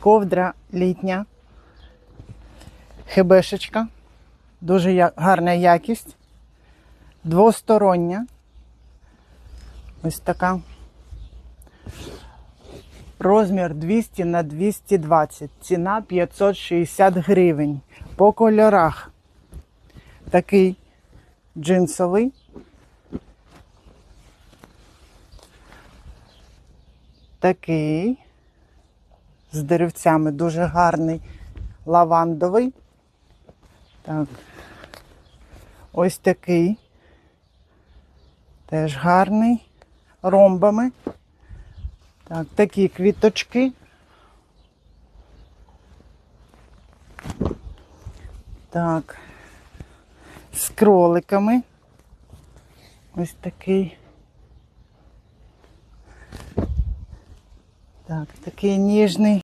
ковдра літня, хебешечка, дуже гарна якість, двостороння. Ось така. Розмір 200 на 220, ціна 560 гривень. По кольорах такий джинсовий. Такий з деревцями дуже гарний лавандовий. Так. Ось такий. Теж гарний. Ромбами. Так, такі квіточки. Так. З кроликами. Ось такий. Так, такий ніжний.